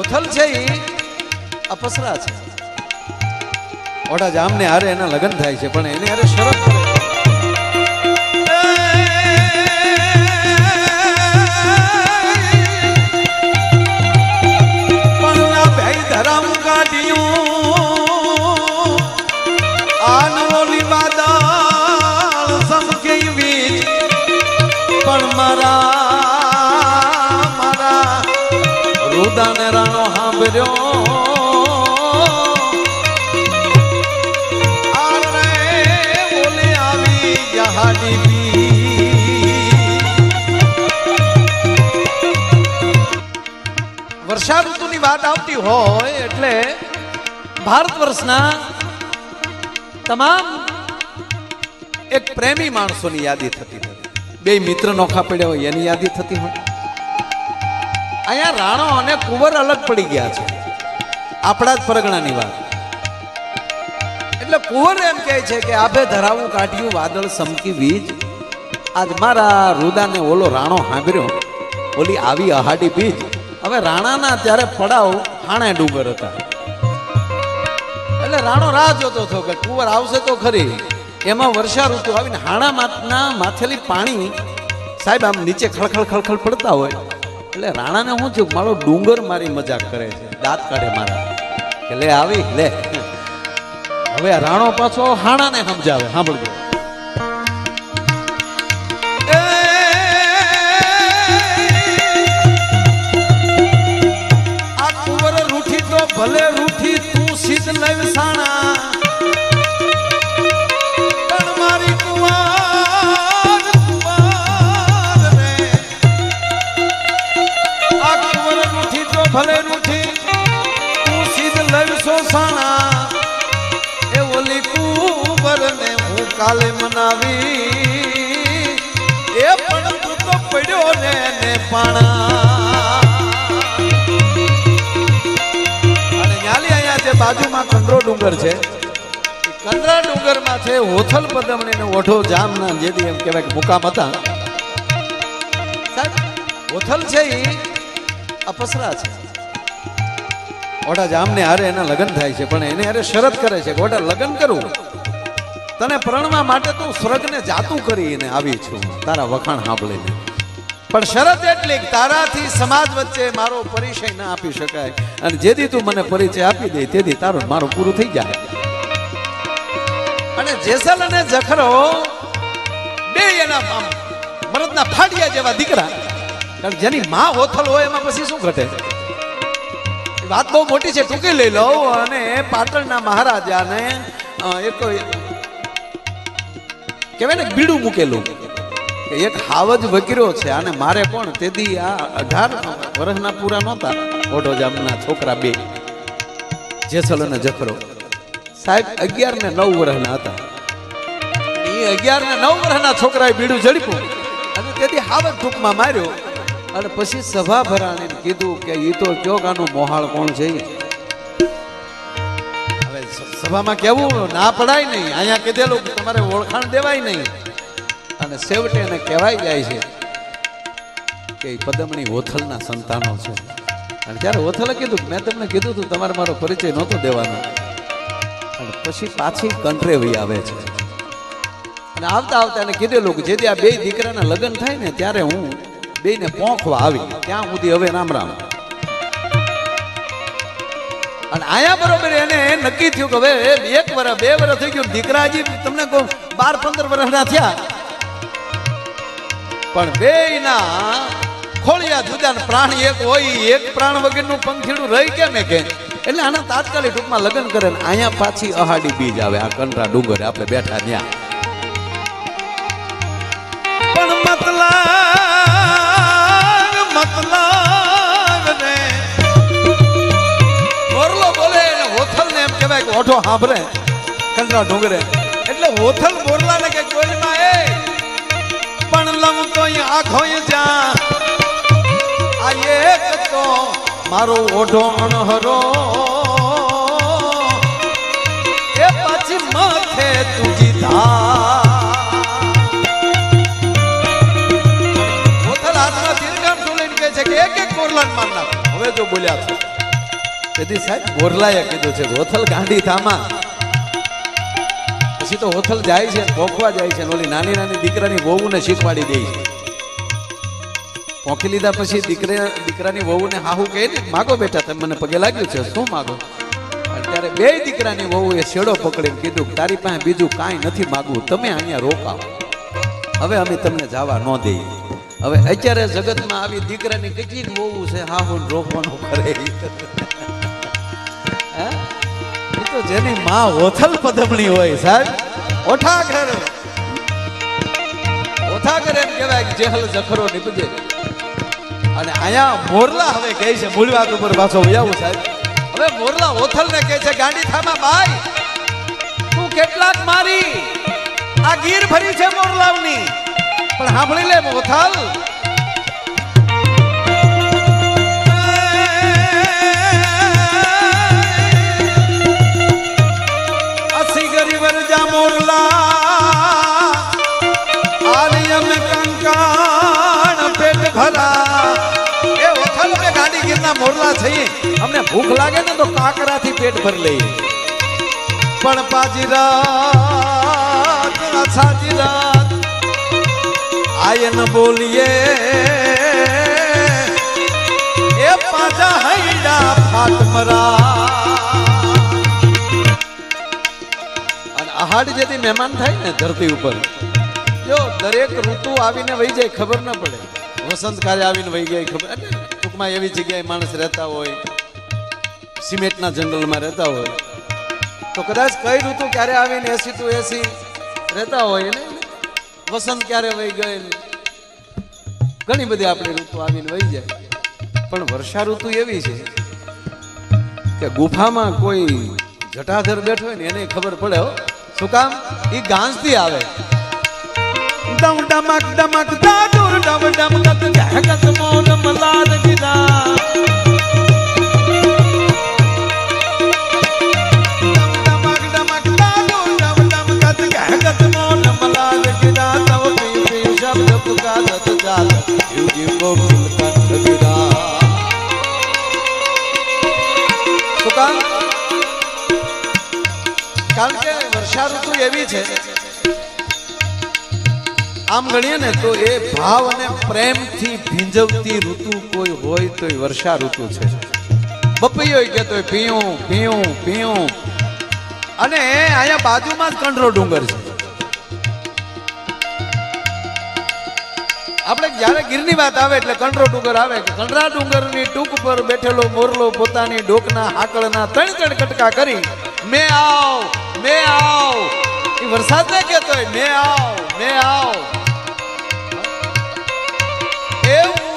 ઓથલ છે એ અપસરા છે. ઓડા જામને હારે એના લગ્ન થાય છે, પણ એને હારે શરત વર્ષા ઋતુની વાત આવતી હોય એટલે ભારત વર્ષના તમામ એક પ્રેમી માણસોની યાદી થતી હોય. બે મિત્ર નોખા પડ્યા હોય, એની યાદી થતી હોય. અહીંયા રાણો અને કુંવર અલગ પડી ગયા છે. આપણા જ પરગણાની વાત. એટલે કુંવર એમ કહે છે કે આભે ધરાવું, કાઢ્યું, વાદળ, સમકી, વીજ. આજ મારા રુદાને ઓલો રાણો હાંભર્યો. ઓલી આવી અહાડી બીજ. હવે રાણાના ત્યારે પડાવ હાણે ડુંગર હતા. એટલે રાણો રાહ જોતો હતો કે કુંવર આવશે તો ખરી. એમાં વર્ષા ઋતુ આવીને હાણા માથના માથેલી પાણી સાહેબ આમ નીચે ખળખળ ખળખળ પડતા હોય. એટલે રાણાને શું થયું, મારો ડુંગર મારી મજાક કરે છે, દાંત કાઢે મારા. કે લે આવી, લે. હવે રાણો પાછો હાણાને સમજાવે, સાંભળજો. કાલે મનાવી. એ પણ તું તો પડ્યો ને ને પાણા. અને ન્યાલી અહીંયા જે બાજુમાં કંડરો ડુંગર છે, એ કંડરા ડુંગરમાં છે, હોથલ પદમણી ને ઓઢો જામના જેથી એમ કહેવાય કે મુકામ હતા. હોથલ છે એ અપસરા છે. ઓઢા જામને હારે એના લગ્ન થાય છે, પણ એને હારે શરત કરે છે કે ઓઢા લગ્ન કરું. તને પ્રણવા માટે તું સ્વર્ગને જાતું કરીને આવી છું. તારા વખાણ સાંભળીને. પણ શરત એટલી તારાથી સમાજ વચ્ચે મારો પરિચય ના આપી શકાય. અને જેથી તું મને પરિચય આપી દે, તેથી તારું મારું પૂરું થઈ જાય. અને જેસલ અને જખરો બે એના મરદના ફાડિયા જેવા દીકરા. કારણ જેની માં હોથલ હોય એમાં પછી શું ઘટે? વાત બહુ મોટી છે, ટૂંકી લઈ લઉં. અને પાટણના મહારાજાને એક કહેવાય ને, બીડું મૂકેલું. એક હાવજ વકીરો છે, અને મારે પણ તેથી આ અઢાર વર્ષના પૂરા નહોતા ઓઢો જામના છોકરા બે જેસલ અને જખરો. સાહેબ, અગિયાર ને નવ વર્ષના હતા. એ અગિયાર ને નવ વર્ષના છોકરાએ બીડું ઝડપ્યું. અને તેથી હાવજ ટૂંકમાં માર્યો. અને પછી સભા ભરાણીને કીધું કે એ તો કયો મોહાળ કોણ સ- સભામાં કેવું ના પડાય નહીં. અહીંયા કીધેલું કે તમારે ઓળખાણ દેવાય નહીં. અને છેવટે એને કહેવાય જાય છે કે પદમણી હોથલના સંતાનો છે. અને ત્યારે હોથલે કીધું મેં તમને કીધું હતું તમારે મારો પરિચય નહોતો દેવાનો. અને પછી પાછી કંટ્રેવી આવે છે. અને આવતા આવતા એને કીધેલું કે જેથી આ બે દીકરાના લગ્ન થાય ને, ત્યારે હું બેને પોંખવા આવી. ત્યાં સુધી હવે રામ રામ. અને આયા બરોબર એને નક્કી થયું કે હવે એક વર્ષ બે વર્ષ થઈ ગયું. દીકરાજી, તમને કહું, બાર, પંદર વર્ષના થયા. પણ બે ના ખોળિયા જુદા પ્રાણ એક હોય, એક પ્રાણ વગરનું પંખીડું રહી કેમ કે? એટલે આના તાત્કાલિક ટૂંકમાં લગ્ન કરે ને અહીંયા પાછી અહાડી બીજ આવે, આ કંડરા ડુંગર આપણે બેઠા ત્યાં ઓઠો સાંભળે કંડરા ઢોંગરે. એટલે હોથલ બોરલા ને કે કોઈમાં એ પણ લમ તો આખો જા. આ એક તો મારો ઓઢો અણહરો એ પાછી માથે તુજી ધા હોથલ હાથમાં તીરકામ ઢોલીને કહે છે કે એક એક કોરલાન માર નાખ. હવે જો બોલ્યા છે. તેથી સાહેબ બોરલાએ કીધું છે, હોથલ ગાંડી થામા. પછી તો હોથલ જાય છે, પોખવા જાય છે ઓલી નાની નાની દીકરાની વહુને શીખવાડી દે છે. પોખી લીધા પછી દીકરા, દીકરાની વહુને હાહુ કહે ને, માગો બેટા તમે મને પગે લાગ્યું છે, શું માગો? અત્યારે બે દીકરાની વહુએ શેડો પકડીને કીધું તારી પાસે બીજું કાંઈ નથી માગવું, તમે અહીંયા રોકાવો હવે અમે તમને જવા ન દઈએ. હવે અત્યારે જગતમાં આવી દીકરાની કેટલી વહુ છે હાહુ રોકવાનું કરે તો જેની માં ઓથલ પદમણી હોય સાહેબ ઓઠા ઘર ઓઠા ઘર એમ કહેવાય કે જેહલ જખરો નીપજે. અને અહીંયા મોરલા હવે કહે છે મૂળ ઉપર પાછો વયાવું સાહેબ. હવે મોરલા ઓથલ ને કહે છે ગાંડી થામા ભાઈ તું કેટલાક મારી, આ ગીર ભરી છે મોરલાવની પણ સાંભળી લે ઓથલ ભૂખ લાગે ને તો કાકરાથી પેટ ભરી લઈએ. પણ પાજી રાત સાજી રાત બોલીએ. એ પાછા હૈડા ફાટમરા. અને આહાડ જેથી મહેમાન થાય ને ધરતી ઉપર, જો દરેક ઋતુ આવીને વહી જાય, ખબર ન પડે. વસંત કાલે આવીને વહી જાય, ખબર. ટૂંકમાં એવી જગ્યાએ માણસ રહેતા હોય. સિમેન્ટના જંગલમાં રહેતા હોય તો કદાચ કઈ ઋતુ ક્યારે આવીને એસી ટુ એસી રહેતા હોય ને વસંત ક્યારે વહી ગઈ ઘણી બધી આપણી ઋતુ આવીને વહી જાય પણ વર્ષા ઋતુ એવી છે કે ગુફામાં કોઈ જટાધર બેઠો હોય ને એને ખબર પડે હો શું કામ એ ગાંજથી આવે ડમ ડમક ડમક દાદુર ડમ ડમ ગત ગહગત મોન મલાદ ગીરા કારણ કે વર્ષા ઋતુ એવી છે. આમ ગણીએ ને તો એ ભાવ અને પ્રેમથી ભીંજવતી ઋતુ કોઈ હોય તો એ વર્ષા ઋતુ છે. બપૈયો કહેતો પીયું પીયું પીયું અને અહીંયા બાજુમાં જ કંડરો ડુંગર છે. આપણે જ્યારે ગીરની વાત આવે એટલે કંડરો ડુંગર આવે કંડરા ડુંગરની ટૂંક પર બેઠેલો મોરલો પોતાની ડોકના, હાકળના ત્રણ ત્રણ કટકા કરી મે આવ મે આવ. એ વરસાદ ને કહેતો હોય મે આવ મે આવ. એવું?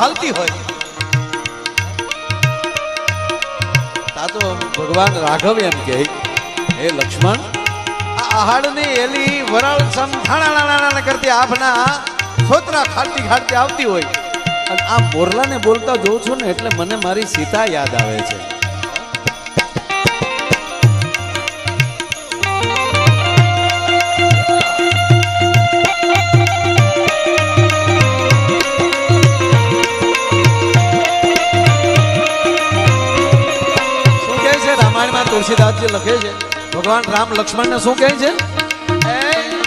હાલતી હોય. તા તો ભગવાન રાઘવ એમ કહે, હે લક્ષ્મણ, આ આહાડની એલી વરાળ સમ થાણા કરતી આભના છોતરા ખાડતી ખાડતી આવતી હોય. અને આ મોરલાને બોલતા જોઉં છું ને એટલે મને મારી સીતા યાદ આવે છે. તુલસીદાસજી લખે છે. ભગવાન રામ લક્ષ્મણને શું કહે છે?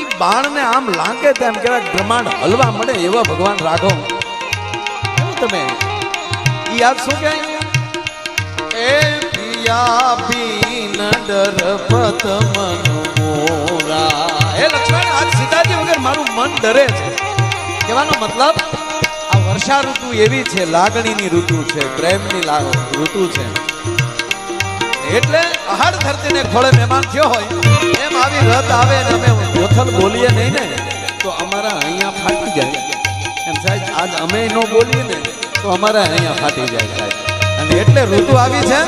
ખાણી બાણને આમ લાગે તેમ કહેવાય બ્રહ્માંડ હલવા મળે એવા ભગવાન રાઘવ. તમે? ઈ યાદ શું કે એ પિયા બીન ડર પત મન મોરા હે લક્ષ્મણ મન ડરે છે. કહેવાનો મતલબ આ વર્ષા ઋતુ એવી છે લાગણીની ઋતુ છે પ્રેમની ઋતુ છે. એટલે આહાર ધરતીને ખોળે મહેમાન થયો હોય, એમ આવી રત આવે ને અમે ગોથલ બોલીએ નહીં ને, તો અમારા અહીંયા ફાટી જાય. એમ સાહેબ, આજ અમે ન બોલીએ ને, તો અમારા અહીંયા ફાટી જાય સાહેબ. અને એટલે ઋતુ આવી છે.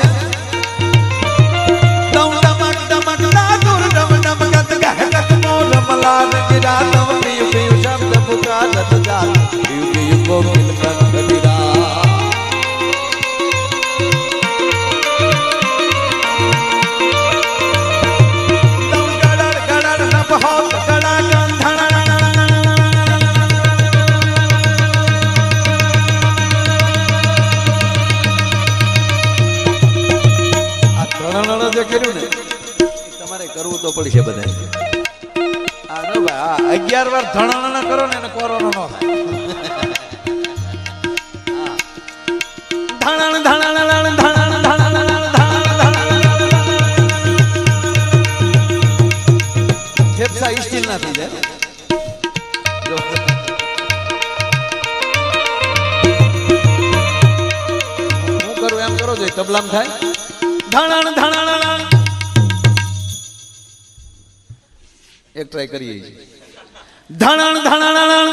મલાર ગિરા પિયુ પિયુ કરવું છે આ અગિયાર વાર ધણણ કરો ને એને નો થાય. ધણણ ધણણ ધણણ ના કરું, એમ કરો જોઈએ તબલામ થાય. ધણણ ધણણ એક ટ્રાય કરીએ છીએ. ધણણ ધણણ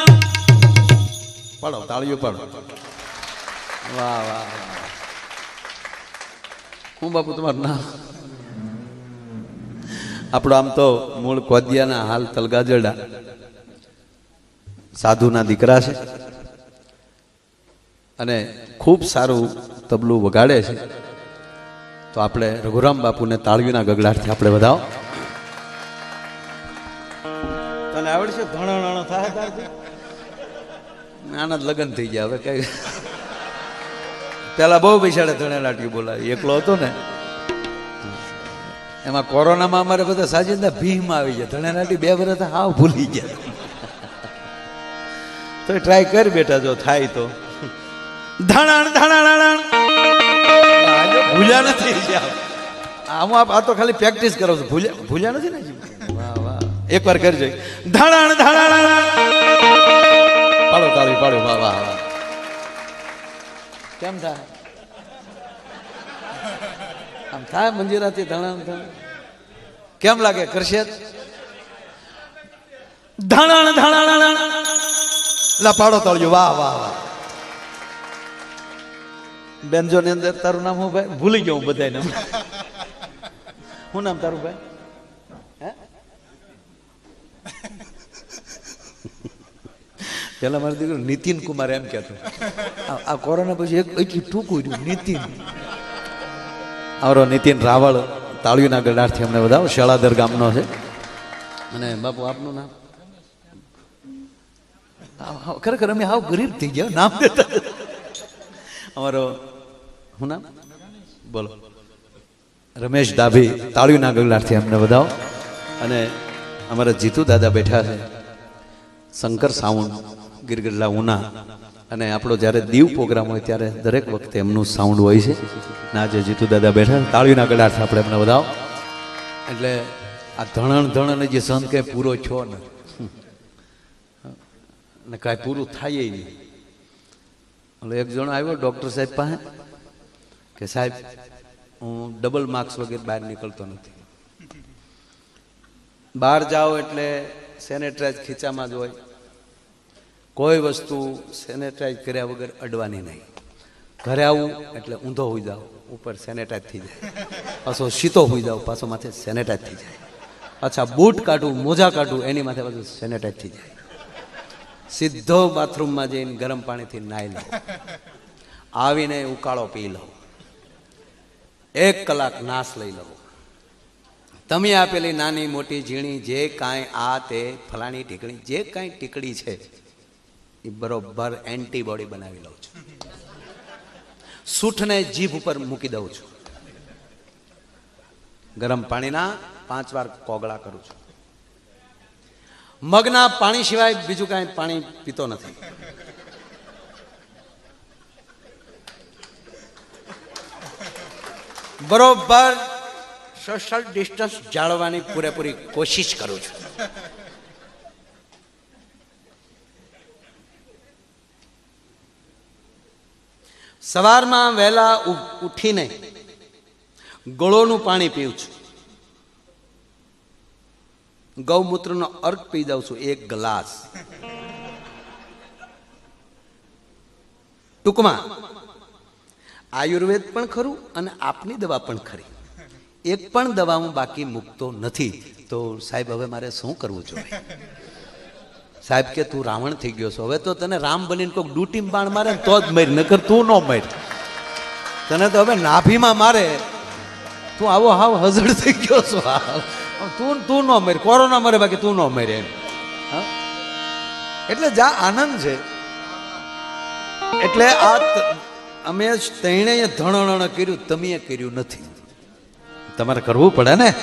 પાડો તાળીઓ પાડો. વાહ વાહ વાહ. હું બાપુ તમારું નામ? આપણો આમ તો મૂળ કોદિયાના હાલ તલગાજરડા. સાધુના દીકરા છે. અને ખૂબ સારું તબલું વગાડે છે. તો આપણે રઘુરામ બાપુને તાળવીના ગગડાટથી આપણે વધાવો. તને આવડશે? ધણણ થાય આના લગ્ન થઈ ગયા હવે કઈ. પેલા બહુ બિચારે ધણેલાટી બોલાવી, એકલો હતો ને. એમાં કોરોનામાં અમારે બધા સાજિંદા ભીમ આવી ગયા. ધણેલાટી બે વર્ષ હાવ ભૂલી ગયા. તો ટ્રાય કરી બેટા, જો થાય તો. ધણાણ ધણાણ ભૂલ્યા નથી. આમ આ તો ખાલી પ્રેક્ટિસ કરો છો. ભૂલ્યા ભૂલ્યા નથી ને વાહ વાહ. એકવાર કરજો. ધણાણ ધણાણ પાડો તાળી પાડો વાહ વાહ કેમ થાય? આમ થાય મંજીરાથી ધણાણ ધણ કેમ લાગે? કરશે? ધણાણ ધણાણ લા પાડો તાળીઓ વાહ વાહ વાહ. બેનજો ની અંદર તારું નામ હું ભાઈ? ભૂલી ગયો હું બધાય નામ શું નામ તારું ભાઈ? પેલા મારો દીકરો નીતિન કુમાર એમ કહેતો. આ- કોરોના પછી એક એટલી ટૂંકું રહ્યું, નીતિન. આવરો નીતિન રાવળ તાળીના ગડારથી અમને વધાવો શાળાદર ગામનો છે. અને બાપુ, આપનું નામ? ખરેખર અમે હાવ ગરીબ થઈ ગયા, નામ દેતા અમારો હું નામ? બોલો. રમેશ ડાભી તાળીના ગગલાટથી અમને વધાવો. અને અમારા જીતુ દાદા બેઠા છે, શંકર સાઉન્ડ ગિરગડલા ઉના. અને આપણો જ્યારે દીવ પ્રોગ્રામ હોય ત્યારે દરેક વખતે એમનું સાઉન્ડ હોય છે. ના, જે જીતુ દાદા બેઠા તાળીના ગગલાટથી આપણે એમને વધાવો. એટલે આ ધણણ ધણણ જે સંત કંઈ પૂરો છો ને. ને કાંઈ પૂરું થાય નહીં. એટલે એક જણો આવ્યો ડૉક્ટર સાહેબ પાસે કે, સાહેબ, હું ડબલ માર્ક્સ વગેરે બહાર નીકળતો નથી. બહાર જાઓ એટલે સેનેટરાઇઝ ખીચામાં જ હોય. કોઈ વસ્તુ સેનેટાઈઝ કર્યા વગર અડવાની નહીં. ઘરે આવું એટલે ઊંધો હોઈ જાઓ, ઉપર સેનેટાઈઝ થઈ જાય. પાછો શીતો હોઈ જાઓ, પાછો માથે સેનેટાઈઝ થઈ જાય. અચ્છા બૂટ કાઢું, મોજા કાઢું, એની માથે પાછું સેનેટાઈઝ થઈ જાય. સીધો બાથરૂમમાં જઈને ગરમ પાણીથી નાહી લઉં આવીને ઉકાળો પી લઉં એક કલાક નાશ લઈ લઉં તમે આપેલી નાની મોટી ઝીણી જે કાંઈ આ તે ફલાણી ટીકડી જે કાંઈ ટીકડી છે એ બરોબર એન્ટીબોડી બનાવી લઉં છું. સૂઠને જીભ ઉપર મૂકી દઉં છું. ગરમ પાણીના પાંચ વાર કોગળા કરું છું. મગના પાણી સિવાય બીજું કાંઈ પાણી પીતો નથી. બરોબર સોશિયલ ડિસ્ટન્સ જાળવવાની પૂરેપૂરી કોશિશ કરું છું. સવારમાં વહેલા ઉઠીને ગળોનું પાણી પીવું છું. ગૌમૂત્રનો અર્ક પી દઉં છું, એક ગ્લાસ. ટૂંકમાં, આયુર્વેદ પણ ખરું અને આપની દવા પણ ખરી. એક પણ દવા હું બાકી મૂકતો નથી. તો સાહેબ, હવે મારે શું કરવું જોઈએ? સાહેબ કે, તું રાવણ થઈ ગયો છો. હવે તો તને રામ બનીને કોઈક ડૂટી બાણ મારે તો જ મરી, નકર તું ન મર. તને તો હવે નાભીમાં મારે. તું આવો હાવ હઝડ થઈ ગયો છો. તું તું ન મર, કોરોના મરે, બાકી તું ન મરે એમ. એટલે જા આનંદ છે. એટલે આ અમે તેણે ધણણ કર્યું, તમે કર્યું નથી. તમારે કરવું પડે ને?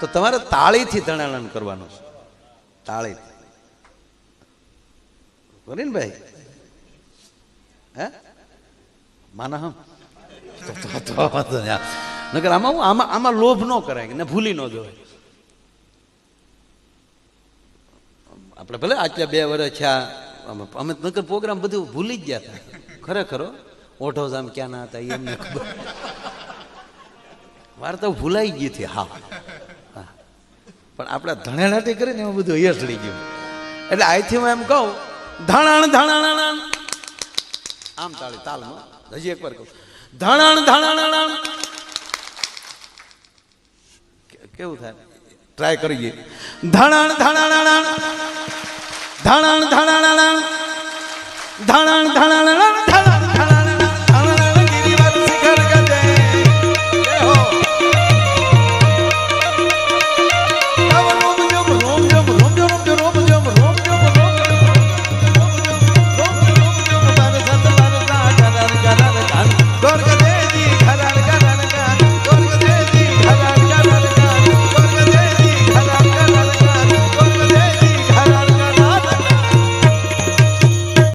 તો તમારે તાળીથી ધણાણન કરવાનું છે. તાળી કરી ને ભાઈ હે માના હમ તો- વાંધો આમાં હું, આમાં આમાં લોભ ન કરાય ને ભૂલી ન જવાય. આપણે ભલે આટલા બે વર્ષ થયા અમે નકર પ્રોગ્રામ બધું ભૂલી જ ગયા હતા. ખરેખર. ઓઢો જામ ક્યાં ના હતા, એમને ખબર. વાર્તા ભૂલાઈ ગઈ હતી, હા. પણ આપણે ધણેલાટી કરીને એમાં બધું યશ લઈ ગયું. એટલે આઈથી હું એમ કહું ધણાણ ધણાણ આમ તાળી તાલમાં હજી એકવાર કહું. ધણાણ ધણાણ કેવું થાય? ટ્રાય કરીએ. ધણાણ ધણાણ ધણાણ ધણાણ ધણાણ ધણાણ